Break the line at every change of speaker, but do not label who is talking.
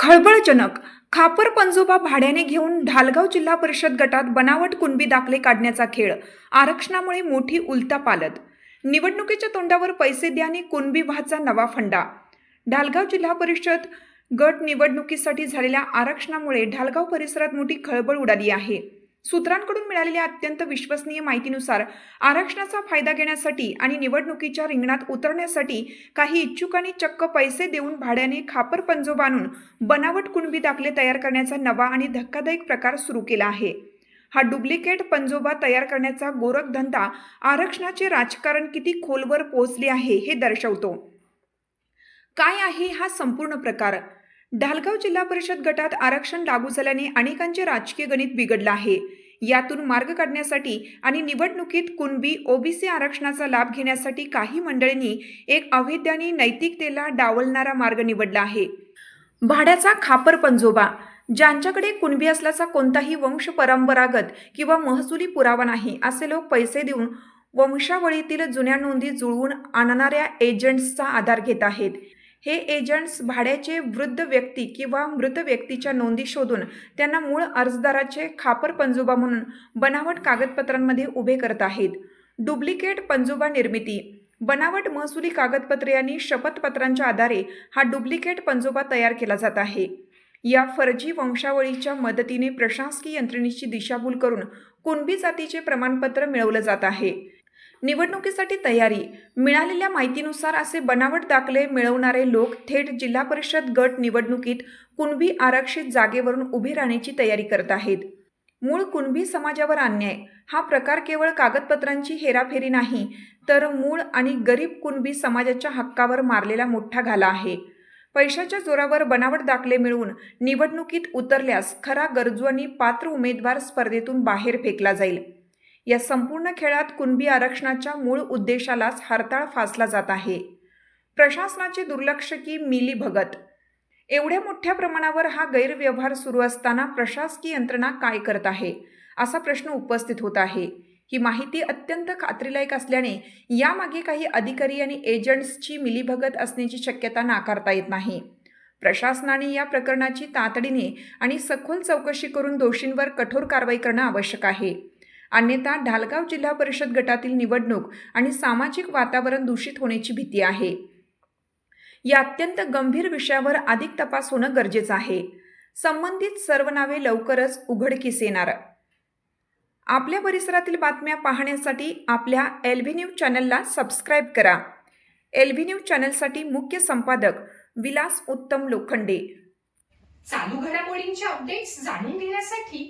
खळबळजनक. खापर पंजोबा भाड्याने घेऊन ढालगाव जिल्हा परिषद गटात बनावट कुणबी दाखले काढण्याचा खेळ. आरक्षणामुळे मोठी उलता पालत. निवडणुकीच्या तोंडावर पैसे द्या आणि कुणबी व्हाचा नवा फंडा. ढालगाव जिल्हा परिषद गट निवडणुकीसाठी झालेल्या आरक्षणामुळे ढालगाव परिसरात मोठी खळबळ उडाली आहे. सूत्रांकडून मिळालेल्या अत्यंत विश्वसनीय माहितीनुसार आरक्षणाचा फायदा घेण्यासाठी आणि निवडणुकीच्या रिंगणात उतरण्यासाठी काही इच्छुकांनी चक्क पैसे देऊन भाड्याने खापर पंजो बांधून बनावट कुणबी दाखले तयार करण्याचा नवा आणि धक्कादायक प्रकार सुरू केला आहे. हा डुप्लिकेट पंजोबा तयार करण्याचा गोरखधंदा आरक्षणाचे राजकारण किती खोलवर पोहोचले आहे हे दर्शवतो. काय आहे हा संपूर्ण प्रकार? ढालगाव जिल्हा परिषद गटात आरक्षण लागू झाल्याने अनेकांचे राजकीय गणित बिघडलं आहे. यातून मार्ग काढण्यासाठी आणि निवडणुकीत कुणबी ओबीसी आरक्षणाचा लाभ घेण्यासाठी काही मंडळींनी एक अवैध नैतिकतेला डावलणारा मार्ग निवडला आहे. भाड्याचा खापर पंजोबा ज्यांच्याकडे कुणबी असल्याचा कोणताही वंश परंपरागत किंवा महसुली पुरावा नाही असे लोक पैसे देऊन वंशावळीतील जुन्या नोंदी जुळवून आणणाऱ्या एजंट्सचा आधार घेत आहेत. हे एजंट्स भाड्याचे वृद्ध व्यक्ती किंवा मृत व्यक्तीच्या नोंदी शोधून त्यांना मूळ अर्जदाराचे खापर पंजोबा म्हणून बनावट कागदपत्रांमध्ये उभे करत आहेत. डुप्लिकेट पंजोबा निर्मिती. बनावट महसुली कागदपत्रे आणि शपथपत्रांच्या आधारे हा डुप्लिकेट पंजोबा तयार केला जात आहे. या फर्जी वंशावळीच्या मदतीने प्रशासकीय यंत्रणेची दिशाभूल करून कुणबी जातीचे प्रमाणपत्र मिळवलं जात आहे. निवडणुकीसाठी तयारी. मिळालेल्या माहितीनुसार असे बनावट दाखले मिळवणारे लोक थेट जिल्हा परिषद गट निवडणुकीत कुणबी आरक्षित जागेवरून उभे राहण्याची तयारी करत आहेत. मूळ कुणबी समाजावर अन्याय. हा प्रकार केवळ कागदपत्रांची हेराफेरी नाही तर मूळ आणि गरीब कुणबी समाजाच्या हक्कावर मारलेला मोठा घाला आहे. पैशाच्या जोरावर बनावट दाखले मिळवून निवडणुकीत उतरल्यास खरा गरजू आणि पात्र उमेदवार स्पर्धेतून बाहेर फेकला जाईल. या संपूर्ण खेळात कुणबी आरक्षणाच्या मूळ उद्देशालाच हरताळ फासला जात आहे. प्रशासनाचे दुर्लक्ष की मिली भगत? एवढ्या मोठ्या प्रमाणावर हा गैरव्यवहार सुरू असताना प्रशासकीय यंत्रणा काय करत आहे? असा प्रश्न उपस्थित होत आहे. ही माहिती अत्यंत खात्रीलायक असल्याने यामागे काही अधिकारी आणि एजंट्सची मिलीभगत असण्याची शक्यता नाकारता येत नाही. प्रशासनाने या प्रकरणाची तातडीने आणि सखोल चौकशी करून दोषींवर कठोर कारवाई करणं आवश्यक आहे. अन्यथा ढालगाव जिल्हा परिषद गटातील निवडणूक आणि सामाजिक वातावरण दूषित होण्याची भीती आहे. या अत्यंत गंभीर विषयावर अधिक तपास होणं गरजेचं आहे. संबंधित सर्व नावे लवकरच उघडकीस येणार. आपल्या परिसरातील बातम्या पाहण्यासाठी आपल्या एल व्ही न्यूज चॅनलला सबस्क्राईब करा. एल व्ही न्यूज चॅनलसाठी मुख्य संपादक विलास उत्तम लोखंडे.
चालू घडामोडींचे अपडेट्स जाणून घेण्यासाठी